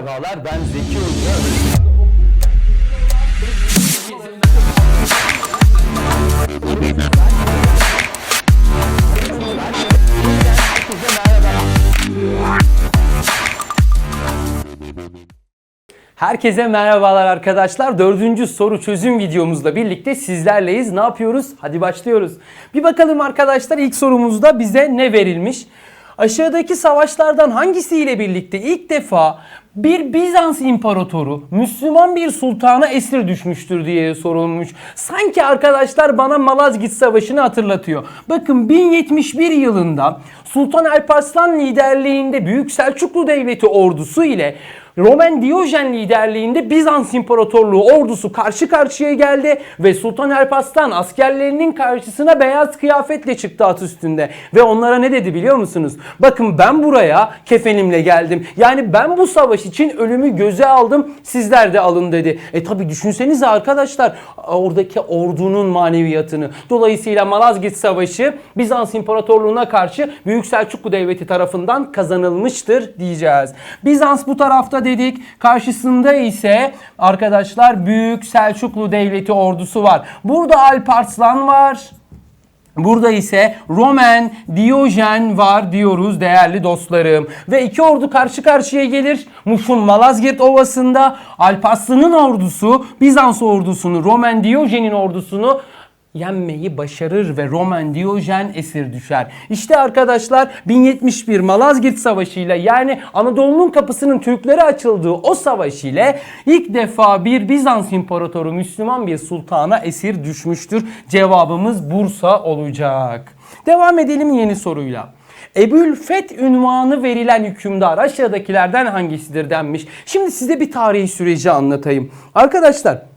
Merhabalar ben Zeki Hoca. Herkese merhabalar arkadaşlar. Dördüncü soru çözüm videomuzla birlikte sizlerleyiz. Ne yapıyoruz? Hadi başlıyoruz. Bir bakalım arkadaşlar ilk sorumuzda bize ne verilmiş? Aşağıdaki savaşlardan hangisiyle birlikte ilk defa bir Bizans imparatoru Müslüman bir sultana esir düşmüştür diye sorulmuş. Sanki arkadaşlar bana Malazgirt Savaşı'nı hatırlatıyor. Bakın 1071 yılında Sultan Alparslan liderliğinde Büyük Selçuklu Devleti ordusu ile Roman Diyojen liderliğinde Bizans İmparatorluğu ordusu karşı karşıya geldi ve Sultan Alparslan askerlerinin karşısına beyaz kıyafetle çıktı at üstünde. Ve onlara ne dedi biliyor musunuz? Bakın ben buraya kefenimle geldim. Yani ben bu savaş için ölümü göze aldım. Sizler de alın dedi. E tabi düşünsenize arkadaşlar oradaki ordunun maneviyatını. Dolayısıyla Malazgirt Savaşı Bizans İmparatorluğu'na karşı Büyük Selçuklu Devleti tarafından kazanılmıştır diyeceğiz. Bizans bu tarafta dedik. Karşısında ise arkadaşlar Büyük Selçuklu Devleti ordusu var. Burada Alparslan var. Burada ise Roman Diyojen var diyoruz değerli dostlarım. Ve iki ordu karşı karşıya gelir. Muş'un Malazgirt Ovası'nda Alparslan'ın ordusu Bizans ordusunu, Roman Diyojen'in ordusunu yenmeyi başarır ve Roman Diyojen esir düşer. İşte arkadaşlar 1071 Malazgirt Savaşı ile yani Anadolu'nun kapısının Türklere açıldığı o savaş ile ilk defa bir Bizans imparatoru Müslüman bir sultana esir düşmüştür. Cevabımız Bursa olacak. Devam edelim yeni soruyla. Ebülfet ünvanı verilen hükümdar aşağıdakilerden hangisidir denmiş. Şimdi size bir tarihi süreci anlatayım. Arkadaşlar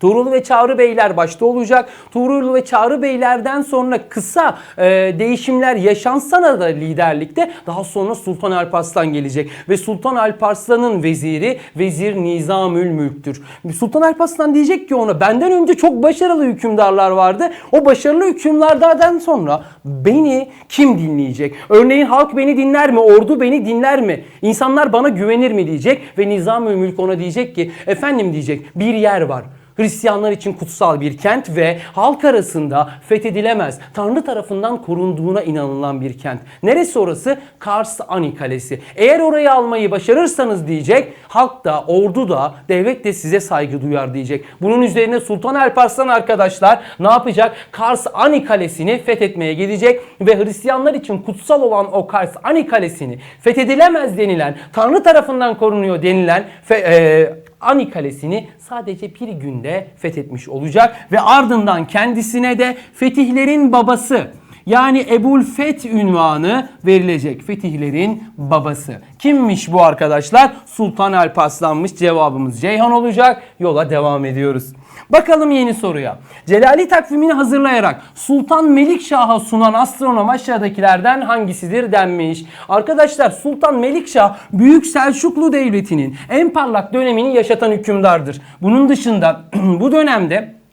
Tuğrul ve Çağrı Beyler başta olacak. Tuğrul ve Çağrı Beylerden sonra kısa e, değişimler yaşansana da liderlikte daha sonra Sultan Alparslan gelecek. Ve Sultan Alparslan'ın veziri Vezir Nizamül Mülk'tür. Sultan Alparslan diyecek ki ona benden önce çok başarılı hükümdarlar vardı. O başarılı hükümdarlardan sonra beni kim dinleyecek? Örneğin halk beni dinler mi? Ordu beni dinler mi? İnsanlar bana güvenir mi diyecek ve Nizamül Mülk ona diyecek ki efendim diyecek bir yer var. Hristiyanlar için kutsal bir kent ve halk arasında fethedilemez. Tanrı tarafından korunduğuna inanılan bir kent. Neresi orası? Kars Ani Kalesi. Eğer orayı almayı başarırsanız diyecek, halk da, ordu da, devlet de size saygı duyar diyecek. Bunun üzerine Sultan Alparslan arkadaşlar ne yapacak? Kars Ani Kalesi'ni fethetmeye gelecek ve Hristiyanlar için kutsal olan o Kars Ani Kalesi'ni fethedilemez denilen, Tanrı tarafından korunuyor denilen fe, e, Ani Kalesi'ni sadece bir günde fethetmiş olacak ve ardından kendisine de fetihlerin babası yani Ebul Feth ünvanı verilecek. Fetihlerin babası. Kimmiş bu arkadaşlar? Sultan Alparslan'mış. Cevabımız Ceyhan olacak. Yola devam ediyoruz. Bakalım yeni soruya. Celali takvimini hazırlayarak Sultan Melikşah'a sunan astronom aşağıdakilerden hangisidir denmiş. Arkadaşlar Sultan Melikşah Büyük Selçuklu Devleti'nin en parlak dönemini yaşatan hükümdardır. Bunun dışında bu dönemde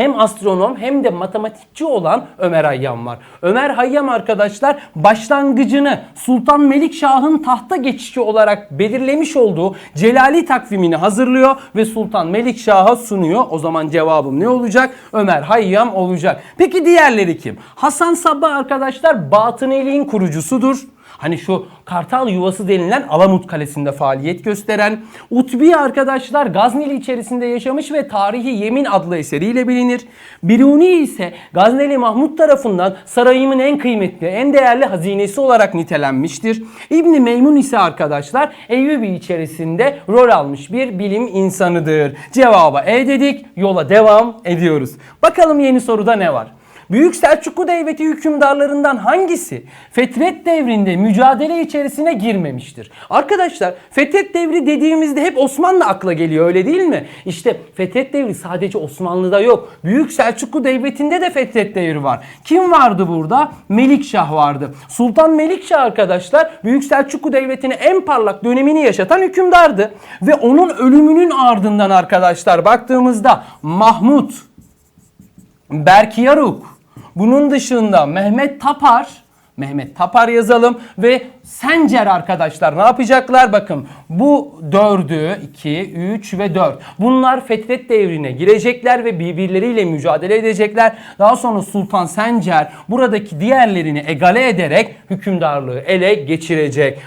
hem astronom hem de matematikçi olan Ömer Hayyam var. Ömer Hayyam arkadaşlar başlangıcını Sultan Melikşah'ın tahta geçişi olarak belirlemiş olduğu Celali takvimini hazırlıyor ve Sultan Melikşah'a sunuyor. O zaman cevabım ne olacak? Ömer Hayyam olacak. Peki diğerleri kim? Hasan Sabbah arkadaşlar Batıniliğin kurucusudur. Hani şu Kartal Yuvası denilen Alamut Kalesi'nde faaliyet gösteren Utbi arkadaşlar Gazneli içerisinde yaşamış ve Tarihi Yemin adlı eseriyle bilinir. Biruni ise Gazneli Mahmut tarafından sarayımın en kıymetli, en değerli hazinesi olarak nitelenmiştir. İbni Meymun ise arkadaşlar Eyyubi içerisinde rol almış bir bilim insanıdır. Cevaba E dedik, yola devam ediyoruz. Bakalım yeni soruda ne var? Büyük Selçuklu Devleti hükümdarlarından hangisi Fetret devrinde mücadele içerisine girmemiştir? Arkadaşlar Fetret devri dediğimizde hep Osmanlı akla geliyor öyle değil mi? İşte Fetret devri sadece Osmanlı'da yok. Büyük Selçuklu Devleti'nde de Fetret devri var. Kim vardı burada? Melikşah vardı. Sultan Melikşah arkadaşlar Büyük Selçuklu Devleti'nin en parlak dönemini yaşatan hükümdardı. Ve onun ölümünün ardından arkadaşlar baktığımızda Mahmut, Berkiyaruk, bunun dışında Mehmet Tapar, Mehmet Tapar yazalım ve Sencer arkadaşlar ne yapacaklar? Bakın bu 4'ü 2, 3 ve 4. Bunlar Fetret devrine girecekler ve birbirleriyle mücadele edecekler. Daha sonra Sultan Sencer buradaki diğerlerini egale ederek hükümdarlığı ele geçirecek.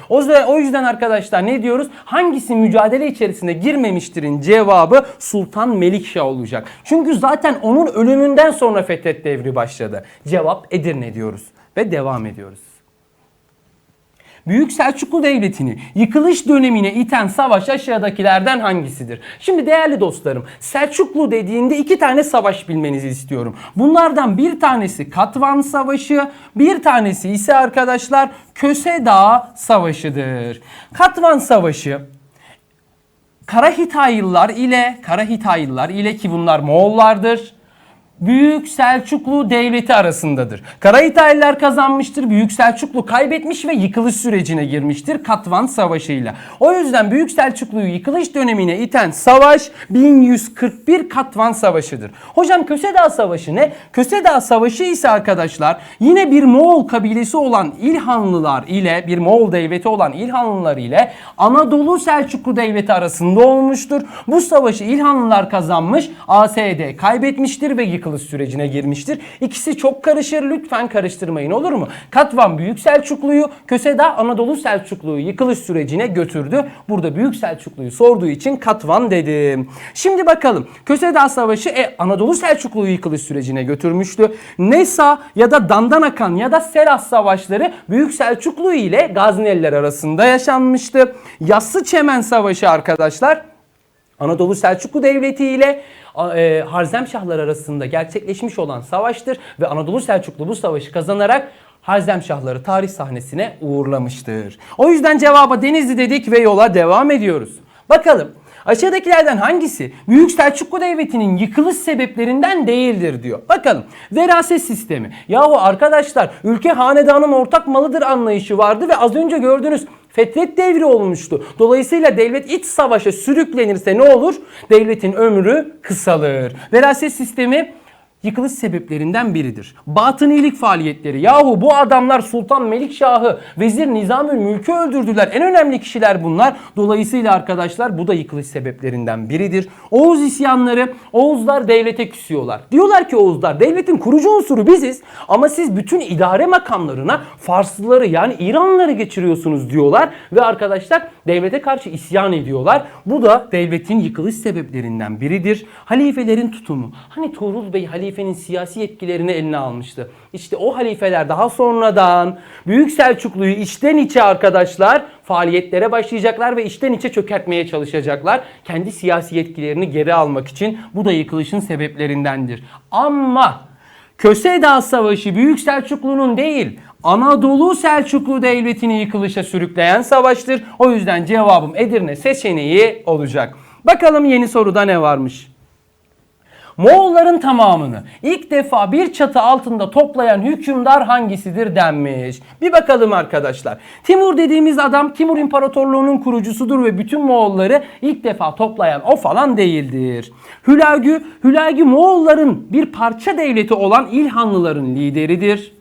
O yüzden, arkadaşlar ne diyoruz? Hangisi mücadele içerisinde girmemiştirin cevabı Sultan Melikşah olacak. Çünkü zaten onun ölümünden sonra Fetret devri başladı. Cevap Edirne diyoruz ve devam ediyoruz. Büyük Selçuklu Devleti'ni yıkılış dönemine iten savaş aşağıdakilerden hangisidir? Şimdi değerli dostlarım, Selçuklu dediğinde iki tane savaş bilmenizi istiyorum. Bunlardan bir tanesi Katvan Savaşı, bir tanesi ise arkadaşlar Köse Dağı Savaşı'dır. Katvan Savaşı Karahitaylılar ile Karahitaylılar ile ki bunlar Moğollardır. Büyük Selçuklu Devleti arasındadır. Karahitaylılar kazanmıştır. Büyük Selçuklu kaybetmiş ve yıkılış sürecine girmiştir Katvan Savaşı'yla. O yüzden Büyük Selçuklu'yu yıkılış dönemine iten savaş 1141 Katvan Savaşı'dır. Hocam Kösedağ Savaşı ne? Kösedağ Savaşı ise arkadaşlar yine bir Moğol kabilesi olan İlhanlılar ile bir Moğol devleti olan İlhanlılar ile Anadolu Selçuklu Devleti arasında olmuştur. Bu savaşı İlhanlılar kazanmış, ASD kaybetmiştir ve yıkılış sürecine girmiştir. İkisi çok karışır. Lütfen karıştırmayın olur mu? Katvan Büyük Selçuklu'yu, Kösedağ Anadolu Selçuklu'yu yıkılış sürecine götürdü. Burada Büyük Selçuklu'yu sorduğu için Katvan dedim. Şimdi bakalım. Kösedağ Savaşı e, Anadolu Selçuklu'yu yıkılış sürecine götürmüştü. Nesa ya da Dandanakan ya da Seras Savaşları Büyük Selçuklu ile Gazneliler arasında yaşanmıştı. Yassı Çemen Savaşı arkadaşlar Anadolu Selçuklu Devleti ile e, Harzemşahlar arasında gerçekleşmiş olan savaştır ve Anadolu Selçuklu bu savaşı kazanarak Harzemşahları tarih sahnesine uğurlamıştır. O yüzden cevaba Denizli dedik ve yola devam ediyoruz. Bakalım aşağıdakilerden hangisi Büyük Selçuklu Devleti'nin yıkılış sebeplerinden değildir diyor. Bakalım veraset sistemi. Yahu arkadaşlar ülke hanedanın ortak malıdır anlayışı vardı ve az önce gördüğünüz Fetret devri olmuştu. Dolayısıyla devlet iç savaşa sürüklenirse ne olur? Devletin ömrü kısalır. Veraset sistemi yıkılış sebeplerinden biridir. Batınilik faaliyetleri. Yahu bu adamlar Sultan Melikşah'ı, Vezir Nizamül Mülk'ü öldürdüler. En önemli kişiler bunlar. Dolayısıyla arkadaşlar bu da yıkılış sebeplerinden biridir. Oğuz isyanları, Oğuzlar devlete küsüyorlar. Diyorlar ki Oğuzlar devletin kurucu unsuru biziz ama siz bütün idare makamlarına Farslıları yani İranlıları geçiriyorsunuz diyorlar ve arkadaşlar devlete karşı isyan ediyorlar. Bu da devletin yıkılış sebeplerinden biridir. Halifelerin tutumu. Hani Tuğrul Bey halifenin siyasi yetkilerini eline almıştı. İşte o halifeler daha sonradan Büyük Selçuklu'yu içten içe arkadaşlar faaliyetlere başlayacaklar ve içten içe çökertmeye çalışacaklar. Kendi siyasi yetkilerini geri almak için bu da yıkılışın sebeplerindendir. Ama Kösedağ Savaşı Büyük Selçuklu'nun değil Anadolu Selçuklu Devleti'ni yıkılışa sürükleyen savaştır. O yüzden cevabım Edirne seçeneği olacak. Bakalım yeni soruda ne varmış? Moğolların tamamını ilk defa bir çatı altında toplayan hükümdar hangisidir denmiş. Bir bakalım arkadaşlar. Timur dediğimiz adam Timur İmparatorluğu'nun kurucusudur ve bütün Moğolları ilk defa toplayan o falan değildir. Hülagü, Hülagü Moğolların bir parça devleti olan İlhanlıların lideridir.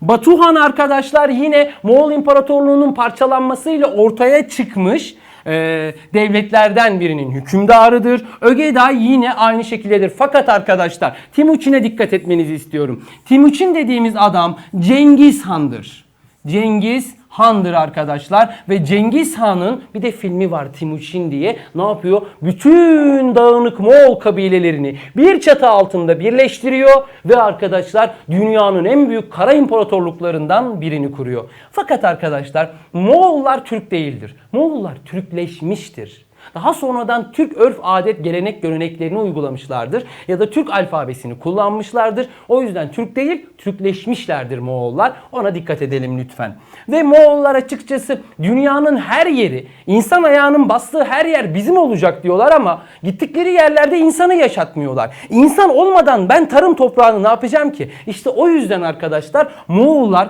Batuhan arkadaşlar yine Moğol İmparatorluğu'nun parçalanmasıyla ortaya çıkmış e, devletlerden birinin hükümdarıdır. Ögedağ yine aynı şekildedir. Fakat arkadaşlar Timuçin'e dikkat etmenizi istiyorum. Timuçin dediğimiz adam Cengiz Han'dır. Cengiz Han'dır arkadaşlar ve Cengiz Han'ın bir de filmi var Timuçin diye. Ne yapıyor? Bütün dağınık Moğol kabilelerini bir çatı altında birleştiriyor ve arkadaşlar dünyanın en büyük kara imparatorluklarından birini kuruyor. Fakat arkadaşlar Moğollar Türk değildir. Moğollar Türkleşmiştir. Daha sonradan Türk örf, adet, gelenek, göreneklerini uygulamışlardır. Ya da Türk alfabesini kullanmışlardır. O yüzden Türk değil, Türkleşmişlerdir Moğollar. Ona dikkat edelim lütfen. Ve Moğollar açıkçası dünyanın her yeri, insan ayağının bastığı her yer bizim olacak diyorlar ama gittikleri yerlerde insanı yaşatmıyorlar. İnsan olmadan ben tarım toprağını ne yapacağım ki? İşte o yüzden arkadaşlar Moğollar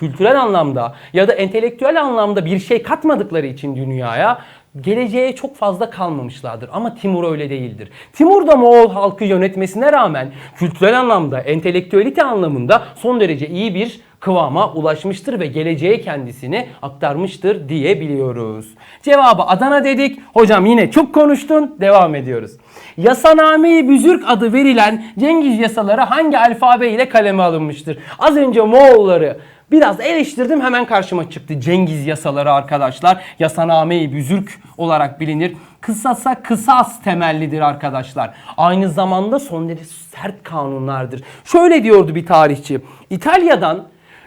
kültürel anlamda ya da entelektüel anlamda bir şey katmadıkları için dünyaya geleceğe çok fazla kalmamışlardır ama Timur öyle değildir. Timur da Moğol halkı yönetmesine rağmen kültürel anlamda, entelektüelite anlamında son derece iyi bir kıvama ulaşmıştır ve geleceğe kendisini aktarmıştır diyebiliyoruz. Cevabı Adana dedik. Hocam yine çok konuştun. Devam ediyoruz. Yasaname-i Büzürk adı verilen Cengiz yasaları hangi alfabe ile kaleme alınmıştır? Az önce Moğolları Biraz eleştirdim hemen karşıma çıktı. Cengiz yasaları arkadaşlar. Yasaname-i Büzürk olarak bilinir. Kısasa kısas temellidir arkadaşlar. Aynı zamanda son derece sert kanunlardır. Şöyle diyordu bir tarihçi. İtalya'dan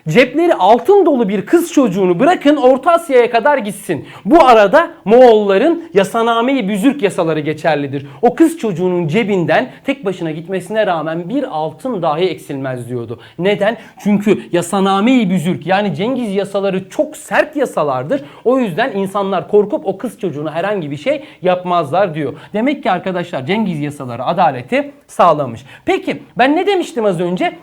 Cepleri altın dolu bir kız çocuğunu bırakın Orta Asya'ya kadar gitsin. Bu arada Moğolların yasaname-i büzürk yasaları geçerlidir. O kız çocuğunun cebinden tek başına gitmesine rağmen bir altın dahi eksilmez diyordu. Neden? Çünkü yasaname-i büzürk yani Cengiz yasaları çok sert yasalardır. O yüzden insanlar korkup o kız çocuğuna herhangi bir şey yapmazlar diyor. Demek ki arkadaşlar Cengiz yasaları adaleti sağlamış. Peki ben ne demiştim az önce?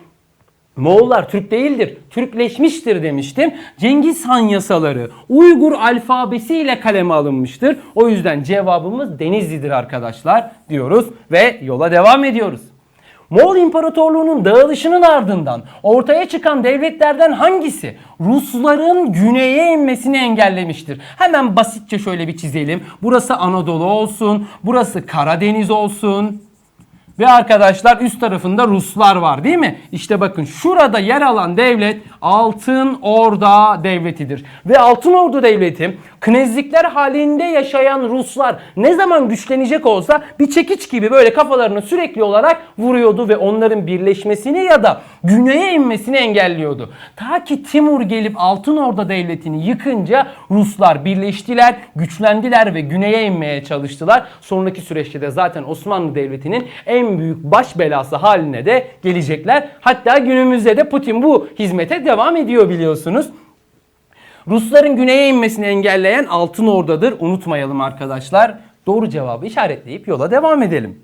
Moğollar Türk değildir, Türkleşmiştir demiştim. Cengiz Han yasaları Uygur alfabesiyle kaleme alınmıştır. O yüzden cevabımız Denizli'dir arkadaşlar diyoruz ve yola devam ediyoruz. Moğol İmparatorluğu'nun dağılışının ardından ortaya çıkan devletlerden hangisi Rusların güneye inmesini engellemiştir? Hemen basitçe şöyle bir çizelim. Burası Anadolu olsun, burası Karadeniz olsun. Ve arkadaşlar üst tarafında Ruslar var değil mi? İşte bakın şurada yer alan devlet Altın Orda Devleti'dir. Ve Altın Ordu Devleti knezlikler halinde yaşayan Ruslar ne zaman güçlenecek olsa bir çekiç gibi böyle kafalarını sürekli olarak vuruyordu ve onların birleşmesini ya da güneye inmesini engelliyordu. Ta ki Timur gelip Altın Orda Devleti'ni yıkınca Ruslar birleştiler, güçlendiler ve güneye inmeye çalıştılar. Sonraki süreçte de zaten Osmanlı Devleti'nin en büyük baş belası haline de gelecekler. Hatta günümüzde de Putin bu hizmete devam ediyor biliyorsunuz. Rusların güneye inmesini engelleyen Altın Orda'dır. Unutmayalım arkadaşlar. Doğru cevabı işaretleyip yola devam edelim.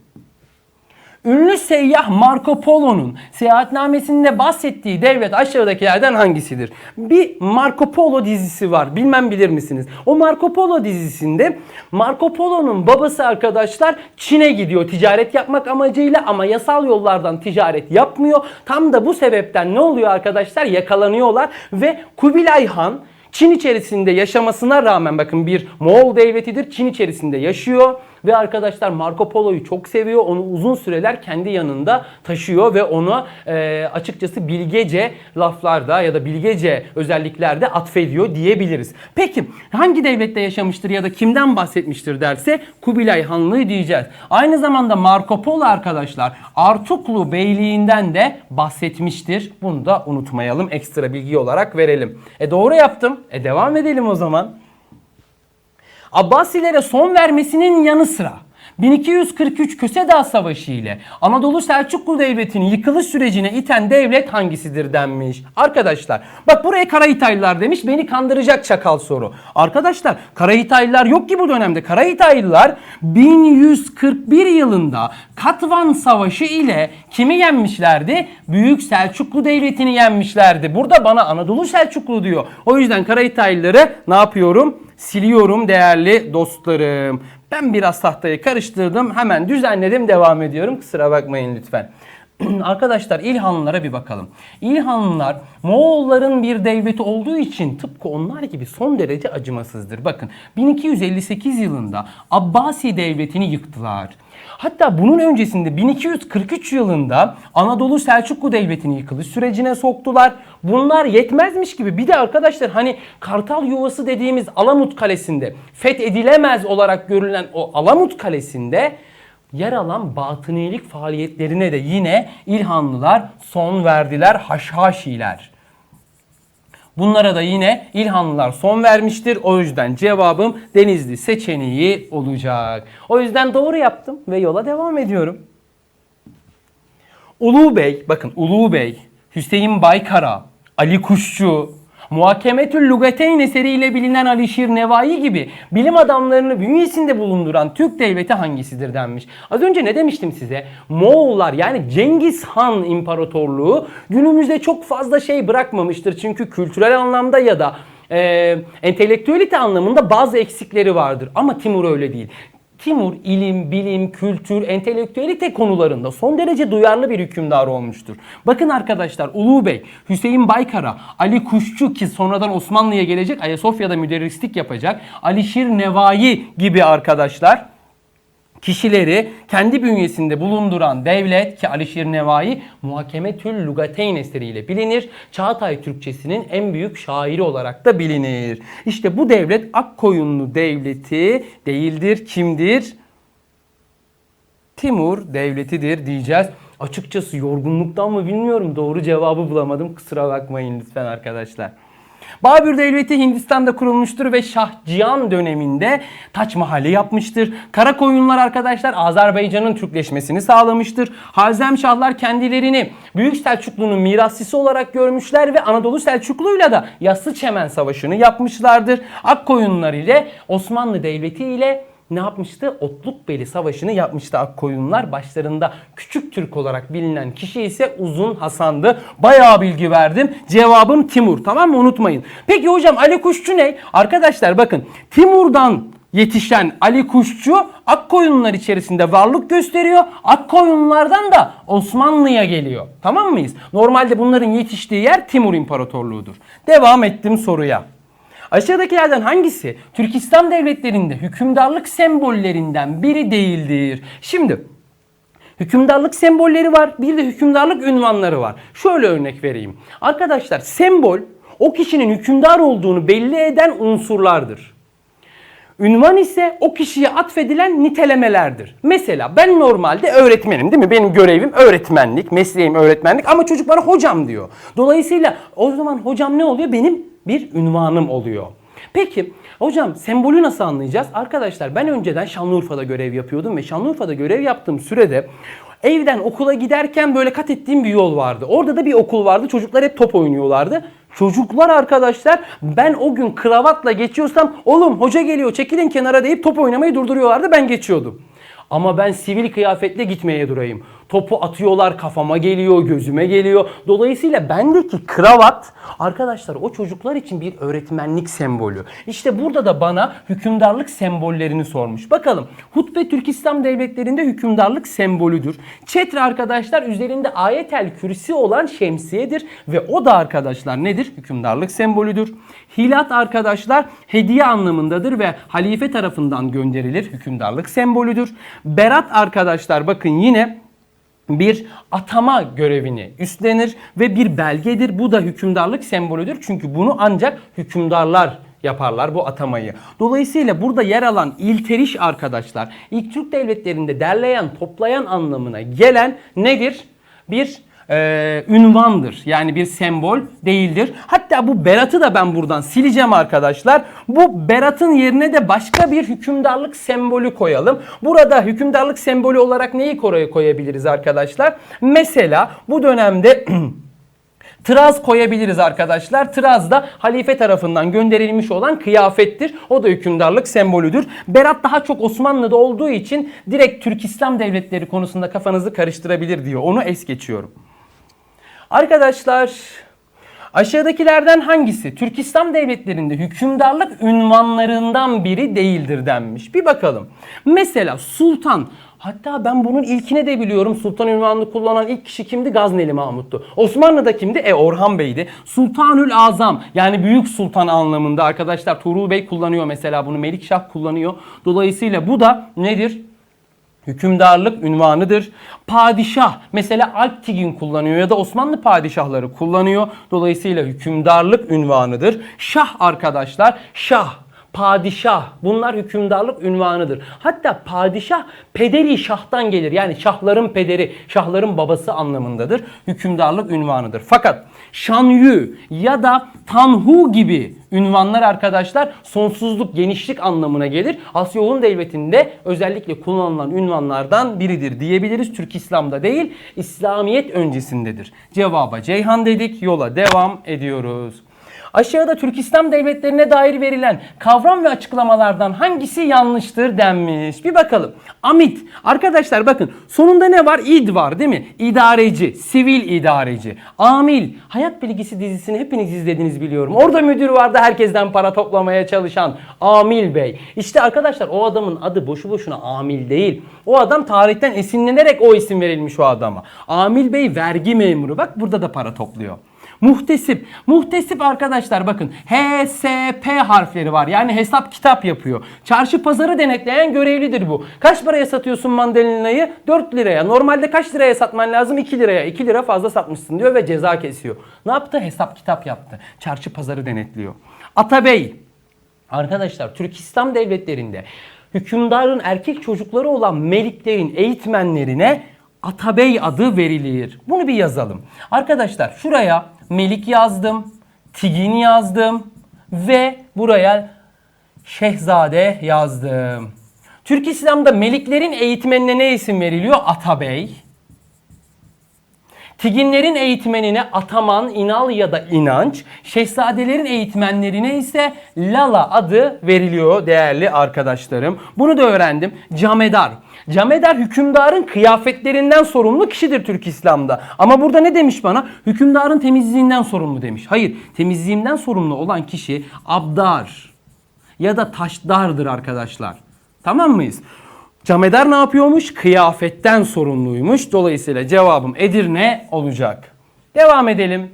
Ünlü seyyah Marco Polo'nun seyahatnamesinde bahsettiği devlet aşağıdakilerden hangisidir? Bir Marco Polo dizisi var. Bilmem bilir misiniz? O Marco Polo dizisinde Marco Polo'nun babası arkadaşlar Çin'e gidiyor ticaret yapmak amacıyla ama yasal yollardan ticaret yapmıyor. Tam da bu sebepten ne oluyor arkadaşlar? Yakalanıyorlar ve Kubilay Han Çin içerisinde yaşamasına rağmen bakın bir Moğol devletidir. Çin içerisinde yaşıyor ve arkadaşlar Marco Polo'yu çok seviyor. Onu uzun süreler kendi yanında taşıyor ve ona e, açıkçası bilgece laflarda ya da bilgece özelliklerde atfediyor diyebiliriz. Peki hangi devlette yaşamıştır ya da kimden bahsetmiştir derse Kubilay Hanlığı diyeceğiz. Aynı zamanda Marco Polo arkadaşlar Artuklu Beyliğinden de bahsetmiştir. Bunu da unutmayalım. Ekstra bilgi olarak verelim. E doğru yaptım. E devam edelim o zaman. Abbasilere son vermesinin yanı sıra 1243 Köseda Savaşı ile Anadolu Selçuklu Devleti'nin yıkılış sürecine iten devlet hangisidir denmiş. Arkadaşlar bak buraya Karahitaylılar demiş beni kandıracak çakal soru. Arkadaşlar Karahitaylılar yok ki bu dönemde. Karahitaylılar 1141 yılında Katvan Savaşı ile kimi yenmişlerdi? Büyük Selçuklu Devleti'ni yenmişlerdi. Burada bana Anadolu Selçuklu diyor. O yüzden Karahitaylıları ne yapıyorum? Siliyorum değerli dostlarım. Ben biraz tahtayı karıştırdım. Hemen düzenledim. Devam ediyorum. Kusura bakmayın lütfen. Arkadaşlar İlhanlılara bir bakalım. İlhanlılar Moğolların bir devleti olduğu için tıpkı onlar gibi son derece acımasızdır. Bakın 1258 yılında Abbasi devletini yıktılar. Hatta bunun öncesinde 1243 yılında Anadolu Selçuklu Devleti'ni yıkılış sürecine soktular. Bunlar yetmezmiş gibi bir de arkadaşlar hani Kartal Yuvası dediğimiz Alamut Kalesi'nde fethedilemez olarak görülen o Alamut Kalesi'nde yer alan batınilik faaliyetlerine de yine İlhanlılar son verdiler Haşhaşiler. Bunlara da yine İlhanlılar son vermiştir. O yüzden cevabım Denizli seçeneği olacak. O yüzden doğru yaptım ve yola devam ediyorum. Ulu Bey, bakın Ulu Bey, Hüseyin Baykara, Ali Kuşçu, Muhakemetül Lugateyn eseriyle bilinen Alişir Nevai gibi bilim adamlarını bünyesinde bulunduran Türk devleti hangisidir denmiş. Az önce ne demiştim size? Moğollar yani Cengiz Han İmparatorluğu günümüzde çok fazla şey bırakmamıştır. Çünkü kültürel anlamda ya da e, entelektüelite anlamında bazı eksikleri vardır. Ama Timur öyle değil. Timur ilim, bilim, kültür, entelektüelite konularında son derece duyarlı bir hükümdar olmuştur. Bakın arkadaşlar Ulu Bey, Hüseyin Baykara, Ali Kuşçu ki sonradan Osmanlı'ya gelecek Ayasofya'da müderrislik yapacak, Alişir Nevai gibi arkadaşlar kişileri kendi bünyesinde bulunduran devlet ki Alişir Nevai Muhakemetül Lugateyn eseriyle bilinir. Çağatay Türkçesinin en büyük şairi olarak da bilinir. İşte bu devlet Akkoyunlu devleti değildir. Kimdir? Timur devletidir diyeceğiz. Açıkçası yorgunluktan mı bilmiyorum doğru cevabı bulamadım. Kusura bakmayın lütfen arkadaşlar. Babür Devleti Hindistan'da kurulmuştur ve Şah Cihan döneminde Taç Mahal'i yapmıştır. Karakoyunlar arkadaşlar Azerbaycan'ın Türkleşmesini sağlamıştır. Hazemşahlar kendilerini Büyük Selçuklu'nun mirasçısı olarak görmüşler ve Anadolu Selçuklu'yla da Yassı Çemen Savaşı'nı yapmışlardır. Akkoyunlar ile Osmanlı Devleti ile ne yapmıştı? Otlukbeli Savaşı'nı yapmıştı Akkoyunlar. Başlarında Küçük Türk olarak bilinen kişi ise Uzun Hasan'dı. Bayağı bilgi verdim. Cevabım Timur. Tamam mı? Unutmayın. Peki hocam Ali Kuşçu ne? Arkadaşlar bakın Timur'dan yetişen Ali Kuşçu Akkoyunlar içerisinde varlık gösteriyor. Akkoyunlardan da Osmanlı'ya geliyor. Tamam mıyız? Normalde bunların yetiştiği yer Timur İmparatorluğu'dur. Devam ettim soruya. Aşağıdakilerden hangisi Türkistan devletlerinde hükümdarlık sembollerinden biri değildir? Şimdi hükümdarlık sembolleri var, bir de hükümdarlık ünvanları var. Şöyle örnek vereyim. Arkadaşlar sembol o kişinin hükümdar olduğunu belli eden unsurlardır. Ünvan ise o kişiye atfedilen nitelemelerdir. Mesela ben normalde öğretmenim değil mi? Benim görevim öğretmenlik, mesleğim öğretmenlik ama çocuk bana hocam diyor. Dolayısıyla o zaman hocam ne oluyor? Benim bir ünvanım oluyor. Peki hocam sembolü nasıl anlayacağız? Arkadaşlar ben önceden Şanlıurfa'da görev yapıyordum ve Şanlıurfa'da görev yaptığım sürede evden okula giderken böyle kat ettiğim bir yol vardı. Orada da bir okul vardı. Çocuklar hep top oynuyorlardı. Çocuklar arkadaşlar ben o gün kravatla geçiyorsam oğlum hoca geliyor çekilin kenara deyip top oynamayı durduruyorlardı ben geçiyordum. Ama ben sivil kıyafetle gitmeye durayım. Topu atıyorlar kafama geliyor, gözüme geliyor. Dolayısıyla bendeki kravat arkadaşlar o çocuklar için bir öğretmenlik sembolü. İşte burada da bana hükümdarlık sembollerini sormuş. Bakalım hutbe Türk İslam devletlerinde hükümdarlık sembolüdür. Çetre arkadaşlar üzerinde ayetel kürsi olan şemsiyedir ve o da arkadaşlar nedir? Hükümdarlık sembolüdür. Hilat arkadaşlar hediye anlamındadır ve halife tarafından gönderilir. Hükümdarlık sembolüdür. Berat arkadaşlar bakın yine bir atama görevini üstlenir ve bir belgedir. Bu da hükümdarlık sembolüdür. Çünkü bunu ancak hükümdarlar yaparlar bu atamayı. Dolayısıyla burada yer alan ilteriş arkadaşlar ilk Türk devletlerinde derleyen, toplayan anlamına gelen nedir? Bir e, ünvandır. Yani bir sembol değildir. Hatta bu beratı da ben buradan sileceğim arkadaşlar. Bu beratın yerine de başka bir hükümdarlık sembolü koyalım. Burada hükümdarlık sembolü olarak neyi koy- koyabiliriz arkadaşlar? Mesela bu dönemde Tıraz koyabiliriz arkadaşlar. Tıraz da halife tarafından gönderilmiş olan kıyafettir. O da hükümdarlık sembolüdür. Berat daha çok Osmanlı'da olduğu için direkt Türk İslam devletleri konusunda kafanızı karıştırabilir diyor. Onu es geçiyorum. Arkadaşlar aşağıdakilerden hangisi Türk İslam devletlerinde hükümdarlık ünvanlarından biri değildir denmiş. Bir bakalım. Mesela sultan Hatta ben bunun ilkini de biliyorum. Sultan ünvanını kullanan ilk kişi kimdi? Gazneli Mahmut'tu. Osmanlı'da kimdi? E Orhan Bey'di. Sultanül Azam yani büyük sultan anlamında arkadaşlar Tuğrul Bey kullanıyor mesela bunu. Melikşah kullanıyor. Dolayısıyla bu da nedir? Hükümdarlık ünvanıdır. Padişah mesela Alptigin kullanıyor ya da Osmanlı padişahları kullanıyor. Dolayısıyla hükümdarlık ünvanıdır. Şah arkadaşlar şah padişah bunlar hükümdarlık ünvanıdır. Hatta padişah pederi şahtan gelir. Yani şahların pederi, şahların babası anlamındadır. Hükümdarlık ünvanıdır. Fakat Şanyu ya da Tanhu gibi ünvanlar arkadaşlar sonsuzluk, genişlik anlamına gelir. Asya Oğun Devleti'nde özellikle kullanılan ünvanlardan biridir diyebiliriz. Türk İslam'da değil, İslamiyet öncesindedir. Cevaba Ceyhan dedik. Yola devam ediyoruz. Aşağıda Türk İslam devletlerine dair verilen kavram ve açıklamalardan hangisi yanlıştır denmiş. Bir bakalım. Amit. Arkadaşlar bakın sonunda ne var? İd var değil mi? İdareci, sivil idareci. Amil. Hayat Bilgisi dizisini hepiniz izlediniz biliyorum. Orada müdür vardı herkesten para toplamaya çalışan. Amil Bey. İşte arkadaşlar o adamın adı boşu boşuna Amil değil. O adam tarihten esinlenerek o isim verilmiş o adama. Amil Bey vergi memuru. Bak burada da para topluyor. Muhtesip. Muhtesip arkadaşlar bakın H, S, P harfleri var. Yani hesap kitap yapıyor. Çarşı pazarı denetleyen görevlidir bu. Kaç paraya satıyorsun mandalinayı? 4 liraya. Normalde kaç liraya satman lazım? 2 liraya. 2 lira fazla satmışsın diyor ve ceza kesiyor. Ne yaptı? Hesap kitap yaptı. Çarşı pazarı denetliyor. Atabey. Arkadaşlar Türk İslam devletlerinde hükümdarın erkek çocukları olan meliklerin eğitmenlerine Atabey adı verilir. Bunu bir yazalım. Arkadaşlar şuraya melik yazdım, tigin yazdım ve buraya şehzade yazdım. Türk İslam'da meliklerin eğitmenine ne isim veriliyor? Atabey. Tiginlerin eğitmenine ataman, inal ya da inanç, şehzadelerin eğitmenlerine ise lala adı veriliyor değerli arkadaşlarım. Bunu da öğrendim. Camedar. Camedar hükümdarın kıyafetlerinden sorumlu kişidir Türk İslam'da. Ama burada ne demiş bana? Hükümdarın temizliğinden sorumlu demiş. Hayır, temizliğinden sorumlu olan kişi abdar ya da taşdardır arkadaşlar. Tamam mıyız? Camedar ne yapıyormuş? Kıyafetten sorumluymuş. Dolayısıyla cevabım Edirne olacak. Devam edelim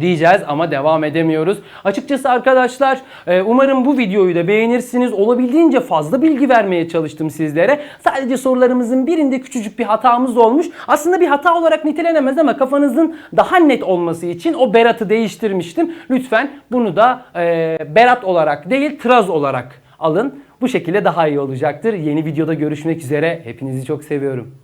diyeceğiz ama devam edemiyoruz. Açıkçası arkadaşlar e, umarım bu videoyu da beğenirsiniz. Olabildiğince fazla bilgi vermeye çalıştım sizlere. Sadece sorularımızın birinde küçücük bir hatamız olmuş. Aslında bir hata olarak nitelenemez ama kafanızın daha net olması için o beratı değiştirmiştim. Lütfen bunu da e, berat olarak değil tıraz olarak alın. Bu şekilde daha iyi olacaktır. Yeni videoda görüşmek üzere. Hepinizi çok seviyorum.